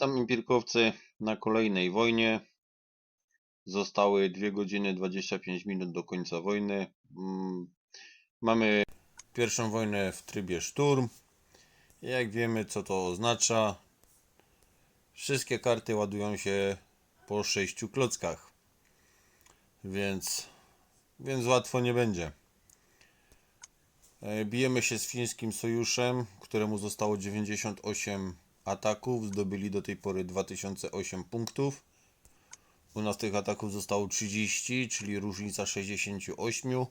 Tam impirkowcy na kolejnej wojnie. Zostały 2 godziny 25 minut do końca wojny. Mm, Mamy pierwszą wojnę w trybie szturm. Jak wiemy, co to oznacza, wszystkie karty ładują się po 6 klockach. Więc, więc łatwo nie będzie. E, Bijemy się z fińskim sojuszem, któremu zostało 98 ataków. Zdobyli do tej pory 2008 punktów. U nas tych ataków zostało 30, czyli różnica 68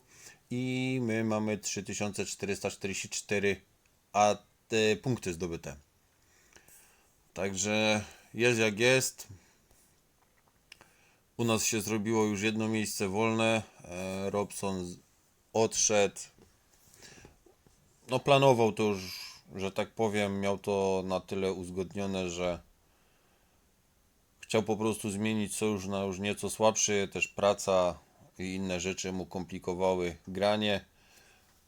i my mamy 3444 a te punkty zdobyte. Także jest jak jest. U nas się zrobiło już jedno miejsce wolne. E, Robson odszedł. No planował to już, że tak powiem, miał to na tyle uzgodnione, że chciał po prostu zmienić sojusz na już nieco słabszy. Też praca i inne rzeczy mu komplikowały granie,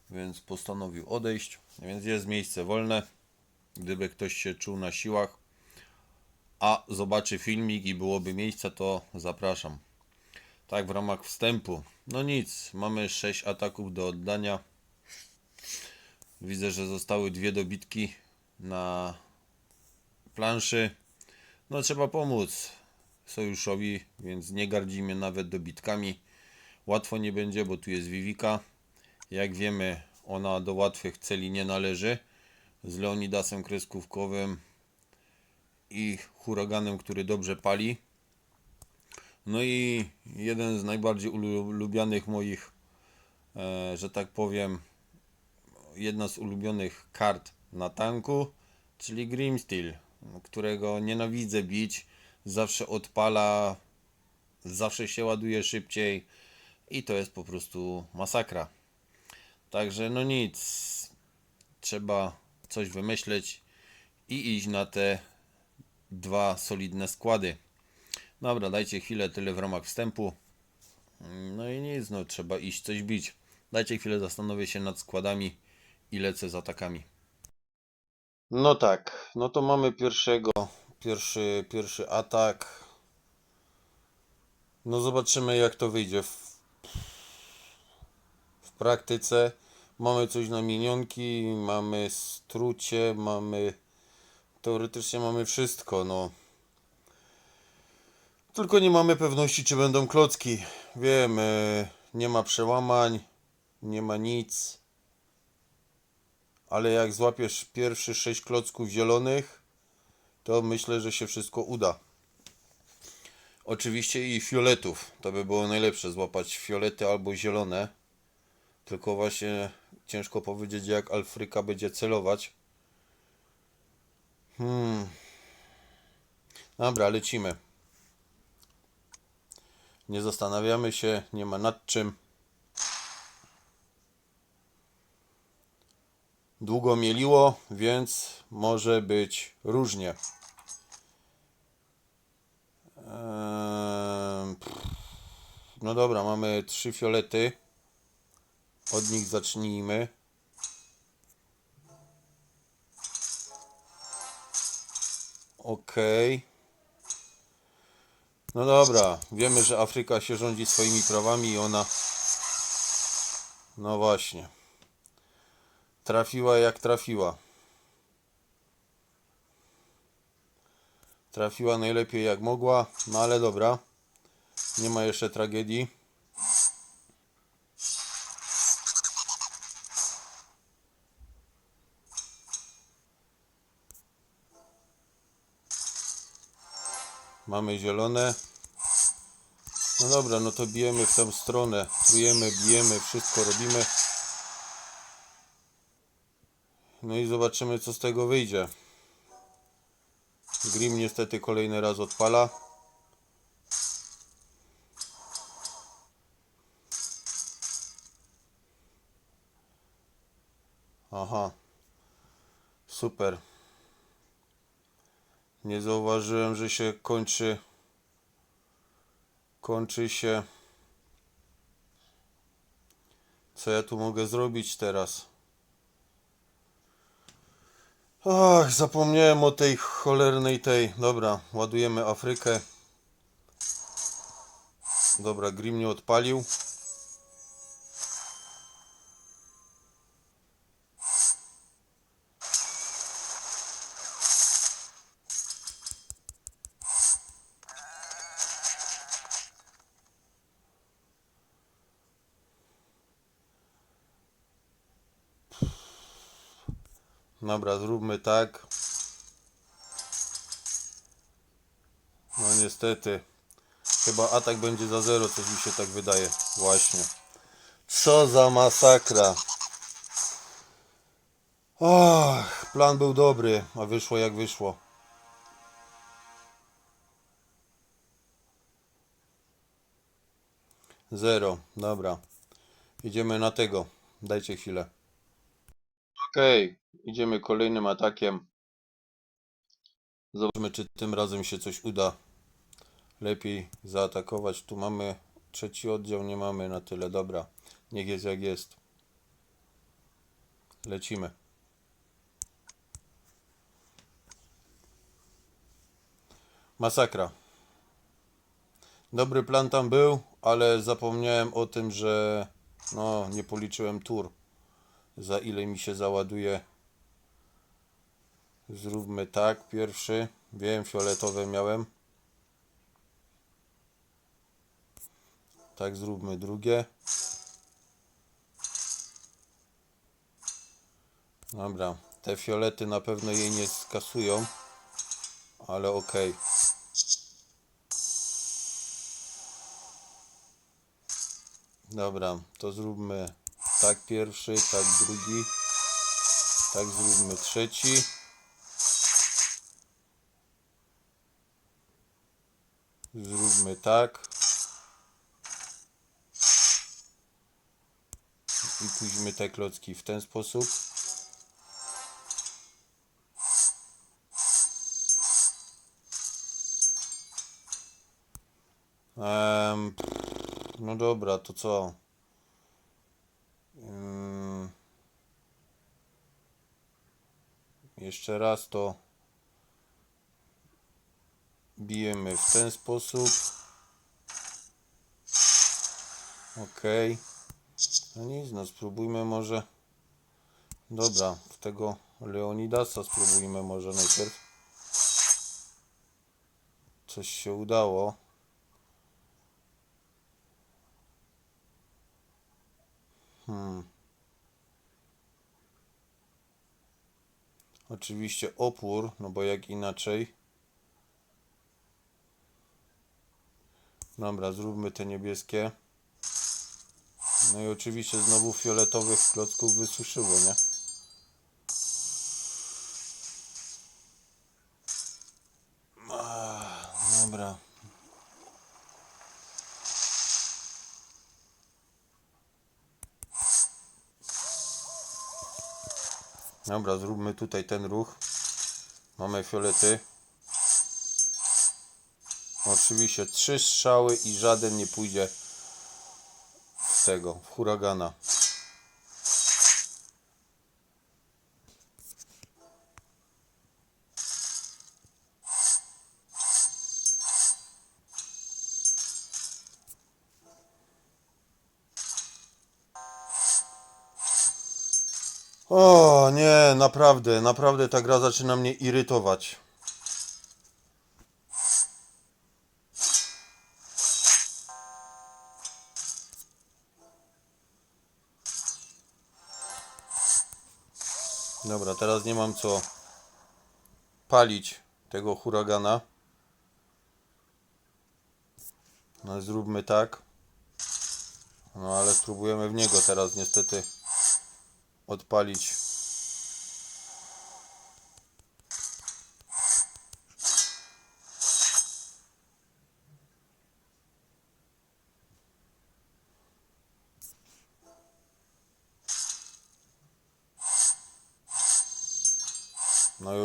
więc postanowił odejść. Więc jest miejsce wolne. Gdyby ktoś się czuł na siłach, a zobaczy filmik i byłoby miejsce, to zapraszam. Tak, w ramach wstępu. No nic, mamy 6 ataków do oddania. Widzę, że zostały dwie dobitki na planszy. No trzeba pomóc sojuszowi, więc nie gardzimy nawet dobitkami. Łatwo nie będzie, bo tu jest Vivika. Jak wiemy, ona do łatwych celi nie należy. Z Leonidasem kreskówkowym i huraganem, który dobrze pali. No i jeden z najbardziej ulu- lubianych moich, e, że tak powiem, jedna z ulubionych kart na tanku, czyli Grimsteel, którego nienawidzę bić. Zawsze odpala, zawsze się ładuje szybciej i to jest po prostu masakra. Także no nic, trzeba coś wymyśleć i iść na te dwa solidne składy. Dobra, dajcie chwilę, tyle w ramach wstępu. No i nic, no trzeba iść coś bić. Dajcie chwilę, zastanowię się nad składami i lecę z atakami. No tak, no to mamy pierwszego, pierwszy, pierwszy atak. No zobaczymy jak to wyjdzie w, w praktyce. Mamy coś na minionki, mamy strucie, mamy teoretycznie mamy wszystko, no. Tylko nie mamy pewności, czy będą klocki. Wiem, nie ma przełamań, nie ma nic. Ale jak złapiesz pierwszy sześć klocków zielonych, to myślę, że się wszystko uda. Oczywiście i fioletów. To by było najlepsze, złapać fiolety albo zielone. Tylko właśnie ciężko powiedzieć, jak Alfryka będzie celować. Hmm. Dobra, lecimy. Nie zastanawiamy się, nie ma nad czym. Długo mieliło, więc może być różnie. Pff. No dobra, mamy trzy fiolety. Od nich zacznijmy. Okej. No dobra, wiemy, że Afryka się rządzi swoimi prawami i ona. No właśnie. Trafiła jak trafiła. Trafiła najlepiej jak mogła, no ale dobra. Nie ma jeszcze tragedii. Mamy zielone. No dobra, no to bijemy w tę stronę. Trujemy, bijemy, wszystko robimy. No i zobaczymy, co z tego wyjdzie. Grim niestety kolejny raz odpala. Aha. Super. Nie zauważyłem, że się kończy. Kończy się. Co ja tu mogę zrobić teraz? Ach, zapomniałem o tej cholernej tej. Dobra, ładujemy Afrykę. Dobra, Grim nie odpalił. Dobra, zróbmy tak. No niestety. Chyba atak będzie za zero, coś mi się tak wydaje. Właśnie. Co za masakra. Och, plan był dobry, a wyszło jak wyszło. Zero, dobra. Idziemy na tego. Dajcie chwilę. Okej, idziemy kolejnym atakiem. Zobaczmy, czy tym razem się coś uda lepiej zaatakować. Tu mamy trzeci oddział, nie mamy na tyle. Dobra, niech jest jak jest. Lecimy. Masakra. Dobry plan tam był, ale zapomniałem o tym, że no, nie policzyłem tur. Za ile mi się załaduje. Zróbmy tak, pierwszy. Wiem, fioletowe miałem. Tak, zróbmy drugie. Dobra, te fiolety na pewno jej nie skasują, ale okej. Dobra, to zróbmy tak pierwszy, tak drugi, tak zróbmy trzeci. Zróbmy tak. I pójdźmy te klocki w ten sposób. Em, no dobra, to co? Ym, jeszcze raz to bijemy w ten sposób. Ok. No nic, no spróbujmy może. Dobra, w tego Leonidasa spróbujmy może najpierw. Coś się udało. Hmm. Oczywiście opór, no bo jak inaczej. Dobra, zróbmy te niebieskie. No i oczywiście znowu fioletowych klocków wysuszyło, nie? Ah, Dobra. Dobra, zróbmy tutaj ten ruch. Mamy fiolety. Oczywiście trzy strzały i żaden nie pójdzie w tego, w huragana. O nie, naprawdę, naprawdę ta gra zaczyna mnie irytować. Dobra, teraz nie mam co palić tego huragana. No zróbmy tak. No ale spróbujemy w niego teraz niestety odpalić.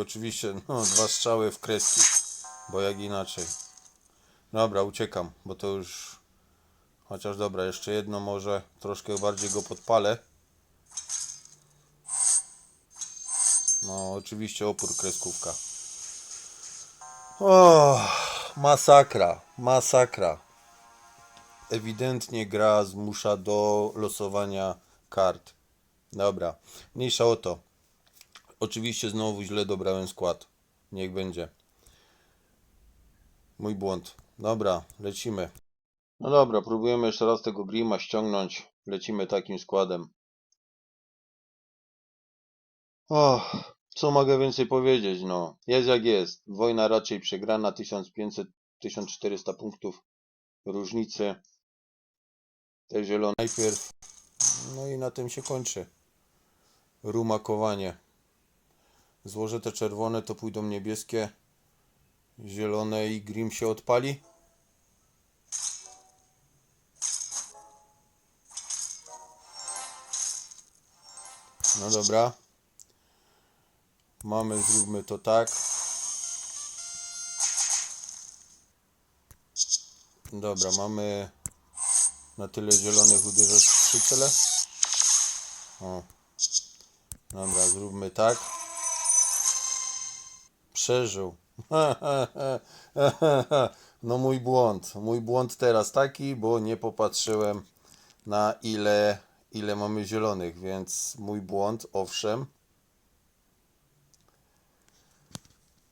Oczywiście, no, dwa strzały w kreski, bo jak inaczej. Dobra, uciekam, bo to już. Chociaż dobra, jeszcze jedno może troszkę bardziej go podpalę. No, oczywiście opór kreskówka. O, masakra, masakra. Ewidentnie gra zmusza do losowania kart. Dobra, mniejsza o to. Oczywiście znowu źle dobrałem skład. Niech będzie. Mój błąd. Dobra, lecimy. No dobra, próbujemy jeszcze raz tego Grima ściągnąć. Lecimy takim składem. Co mogę więcej powiedzieć, no. Jest jak jest. Wojna raczej przegrana, 1500-1400 punktów różnicy. Te zielone najpierw. No i na tym się kończy. Rumakowanie. Złożę te czerwone, to pójdą niebieskie. Zielone i Grim się odpali. No dobra. Mamy, zróbmy to tak. Dobra, mamy na tyle zielonych uderzasz trzy cele. O. Dobra, zróbmy tak. Przeżył. No mój błąd. Mój błąd teraz taki, bo nie popatrzyłem na ile, ile mamy zielonych, więc mój błąd, owszem.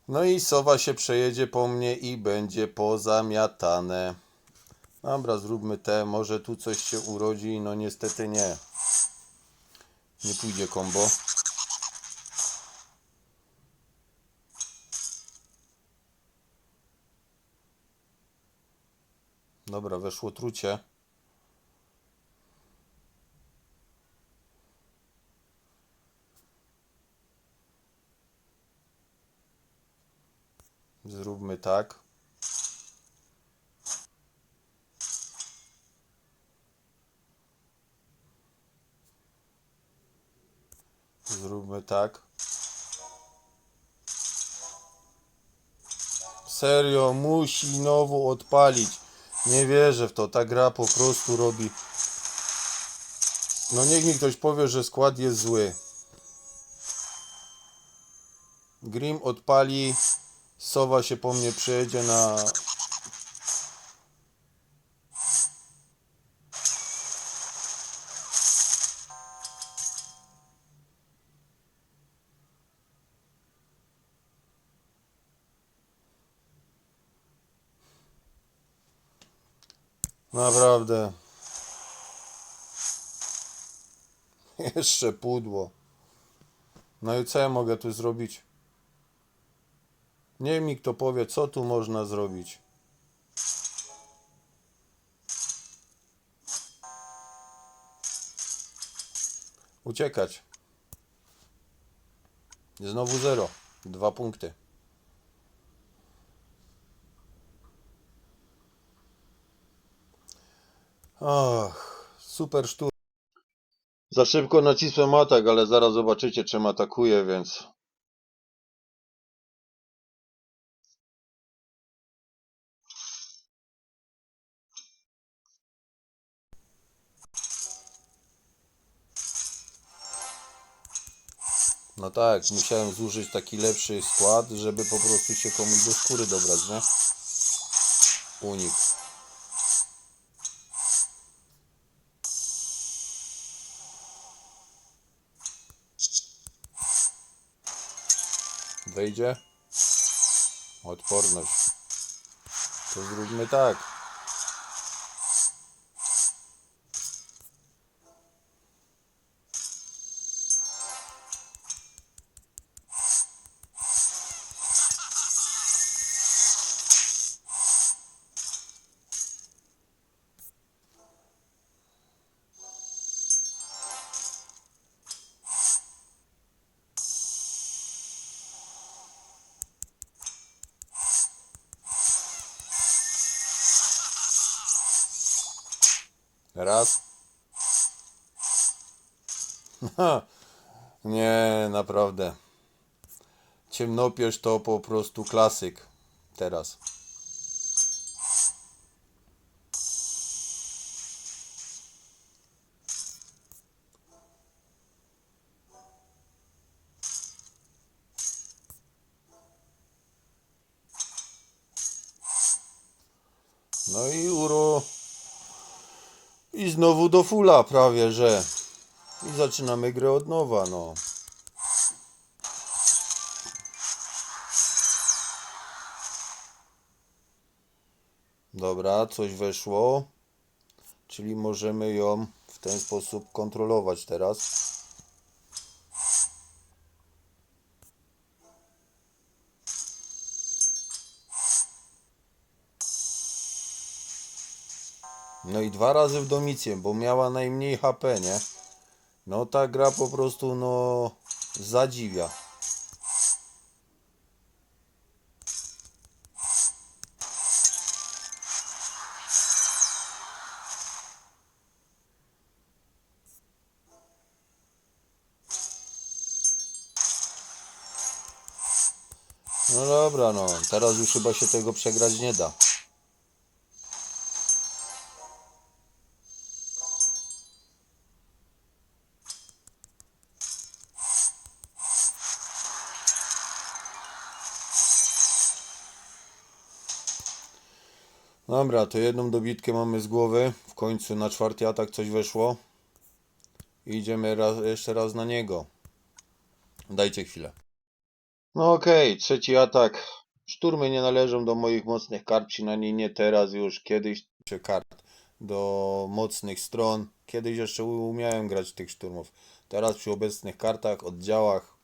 No i sowa się przejedzie po mnie i będzie pozamiatane. Dobra, zróbmy te. Może tu coś się urodzi. No niestety nie. Nie pójdzie kombo. Dobra, weszło trucie. Zróbmy tak. Zróbmy tak. Serio, musi znowu odpalić. Nie wierzę w to. Ta gra po prostu robi. No niech mi ktoś powie, że skład jest zły. Grim odpali. Sowa się po mnie przejedzie na. Naprawdę. Jeszcze pudło. No i co ja mogę tu zrobić? Niech mi kto powie, co tu można zrobić. Uciekać. Znowu zero. Dwa punkty. Ach, super sztur. Za szybko nacisłem atak, ale zaraz zobaczycie czym atakuje, więc... No tak, musiałem zużyć taki lepszy skład, żeby po prostu się komuś do skóry dobrać, nie? Unik. Wejdzie? Odporność. To zróbmy tak. nie, naprawdę. Ciemnopierz to po prostu klasyk teraz. No i uro. I znowu do fula prawie, że. I zaczynamy grę od nowa, no. Dobra, coś weszło. Czyli możemy ją w ten sposób kontrolować teraz. No i dwa razy w domicję, bo miała najmniej HP, nie? No ta gra po prostu, no, zadziwia. No dobra, no, teraz już chyba się tego przegrać nie da. Dobra, to jedną dobitkę mamy z głowy. W końcu na czwarty atak coś weszło. I idziemy raz, jeszcze raz na niego. Dajcie chwilę. No okej, trzeci atak. Szturmy nie należą do moich mocnych kart, przynajmniej nie teraz już. Kiedyś się kart do mocnych stron. Kiedyś jeszcze umiałem grać tych szturmów. Teraz przy obecnych kartach, oddziałach,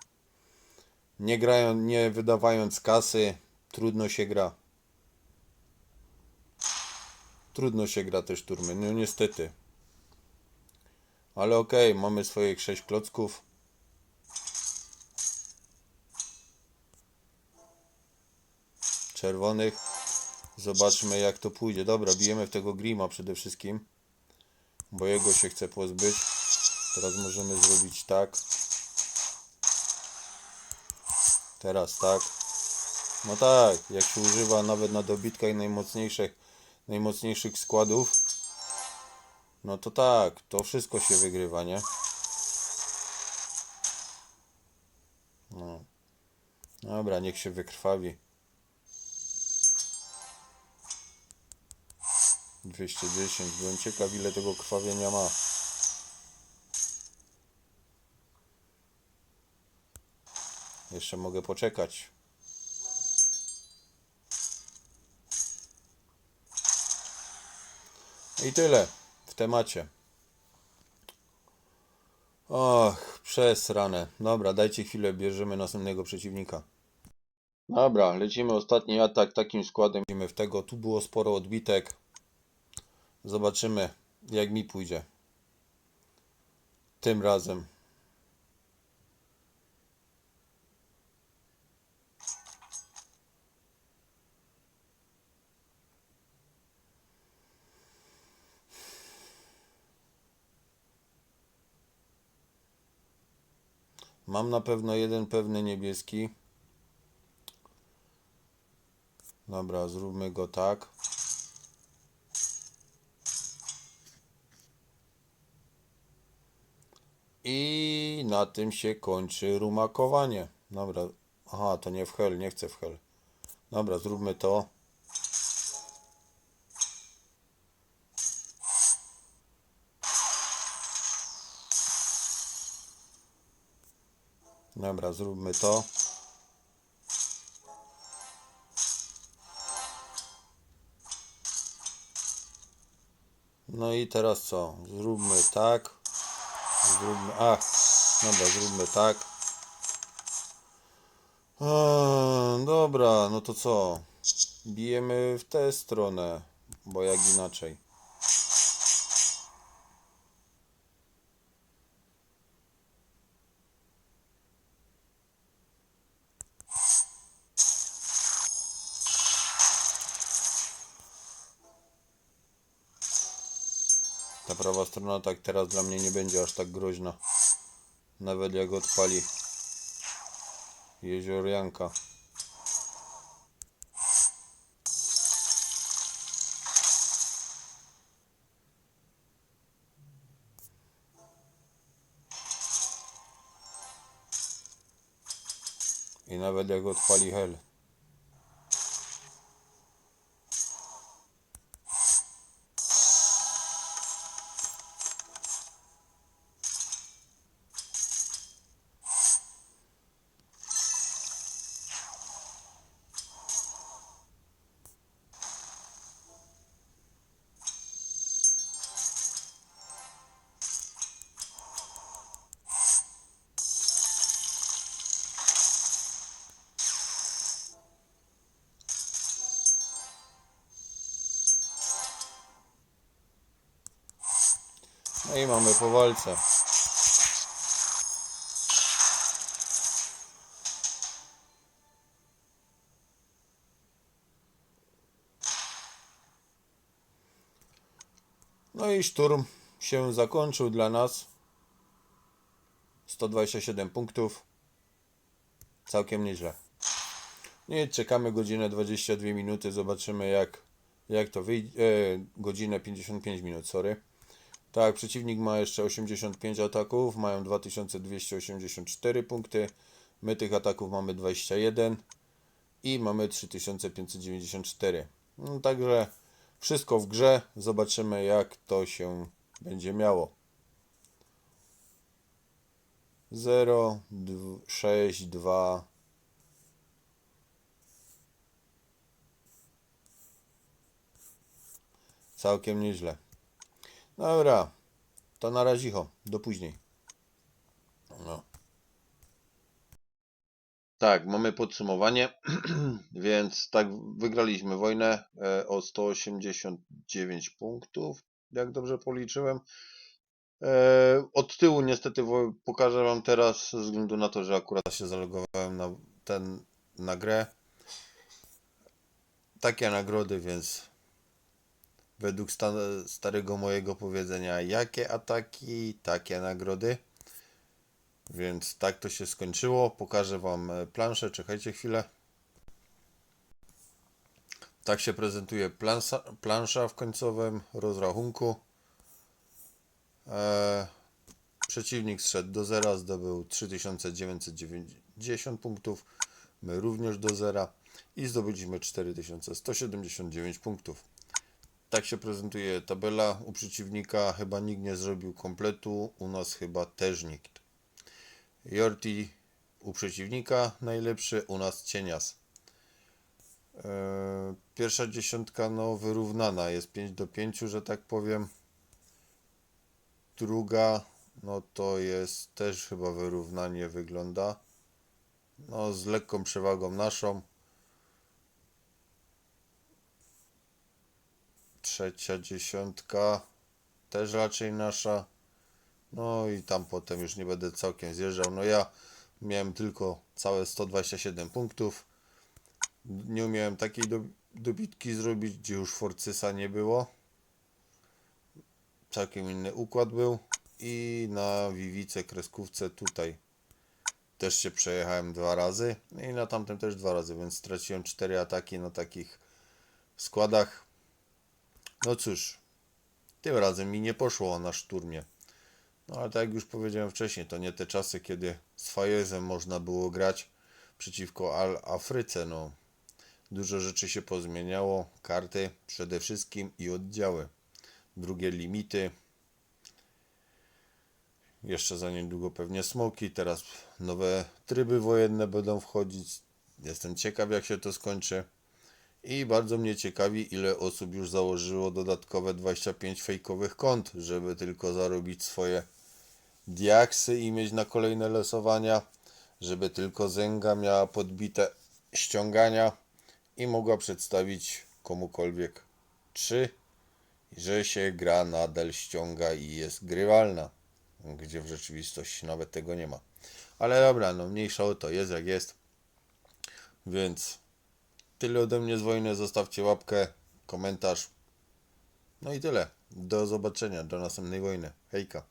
nie grają, nie wydawając kasy, trudno się gra. Trudno się gra te szturmy, no niestety. Ale okej, mamy swoich 6 klocków. Czerwonych. Zobaczmy jak to pójdzie. Dobra, bijemy w tego Grima przede wszystkim. Bo jego się chce pozbyć. Teraz możemy zrobić tak. Teraz tak. No tak, jak się używa nawet na dobitkach najmocniejszych, najmocniejszych składów, no to tak, to wszystko się wygrywa, nie? No. Dobra, niech się wykrwawi. 210. Byłem ciekaw ile tego krwawienia ma. Jeszcze mogę poczekać. I tyle w temacie. Och, przesrane. Dobra, dajcie chwilę, bierzemy następnego przeciwnika. Dobra, lecimy ostatni atak takim składem. Lecimy w tego. Tu było sporo odbitek. Zobaczymy, jak mi pójdzie. Tym razem. Mam na pewno jeden pewny niebieski. Dobra, zróbmy go tak. I na tym się kończy rumakowanie. Dobra. Aha, to nie w hel, nie chcę w hel. Dobra, zróbmy to. Dobra, zróbmy to. No i teraz co? Zróbmy tak. Zróbmy. A, dobra, zróbmy tak. A, dobra, no to co? Bijemy w tę stronę, bo jak inaczej. Prawa strona tak teraz dla mnie nie będzie aż tak groźna. Nawet jak odpali jeziorianka. I nawet jak odpali hel. No i mamy po walce. No i szturm się zakończył dla nas. 127 punktów. Całkiem nieźle. Nie, czekamy godzinę 22 minuty, zobaczymy jak, jak to wyjdzie. E, godzinę 55 minut, sorry. Tak, przeciwnik ma jeszcze 85 ataków, mają 2284 punkty. My tych ataków mamy 21 i mamy 3594. No, także wszystko w grze. Zobaczymy jak to się będzie miało. 0, 6, 2. Całkiem nieźle. Dobra, to na razicho. Do później. No. Tak, mamy podsumowanie, więc tak wygraliśmy wojnę e, o 189 punktów, jak dobrze policzyłem. E, Od tyłu niestety pokażę Wam teraz, ze względu na to, że akurat się zalogowałem na ten na grę. Takie nagrody, więc według sta starego mojego powiedzenia, jakie ataki, takie nagrody. Więc tak to się skończyło. Pokażę Wam e, planszę. Czekajcie chwilę. Tak się prezentuje plansza, plansza w końcowym rozrachunku. E, przeciwnik zszedł do zera, zdobył 3990 punktów. My również do zera i zdobyliśmy 4179 punktów. Tak się prezentuje tabela. U przeciwnika chyba nikt nie zrobił kompletu, u nas chyba też nikt. Jorti u przeciwnika najlepszy, u nas cienias. Eee, Pierwsza dziesiątka no wyrównana, jest 5 do 5, że tak powiem. Druga no to jest też chyba wyrównanie wygląda. No z lekką przewagą naszą. Trzecia dziesiątka też raczej nasza. No i tam potem już nie będę całkiem zjeżdżał. No ja miałem tylko całe 127 punktów. Nie umiałem takiej do, dobitki zrobić, gdzie już Forcysa nie było. Całkiem inny układ był. I na Wiwice kreskówce tutaj też się przejechałem dwa razy. I na tamtym też dwa razy, więc straciłem cztery ataki na takich składach. No cóż, tym razem mi nie poszło na szturmie. No ale tak jak już powiedziałem wcześniej, to nie te czasy, kiedy z Fajezem można było grać przeciwko Al Afryce. No, dużo rzeczy się pozmieniało, karty przede wszystkim i oddziały. Drugie limity. Jeszcze za niedługo pewnie smoki, teraz nowe tryby wojenne będą wchodzić. Jestem ciekaw jak się to skończy. I bardzo mnie ciekawi, ile osób już założyło dodatkowe 25 fejkowych kont, żeby tylko zarobić swoje diaksy i mieć na kolejne losowania, żeby tylko Zenga miała podbite ściągania i mogła przedstawić komukolwiek, czy że się gra nadal ściąga i jest grywalna, gdzie w rzeczywistości nawet tego nie ma. Ale dobra, no mniejsza o to, jest jak jest. Więc tyle ode mnie z wojny. Zostawcie łapkę, komentarz. No i tyle. Do zobaczenia, do następnej wojny. Hejka.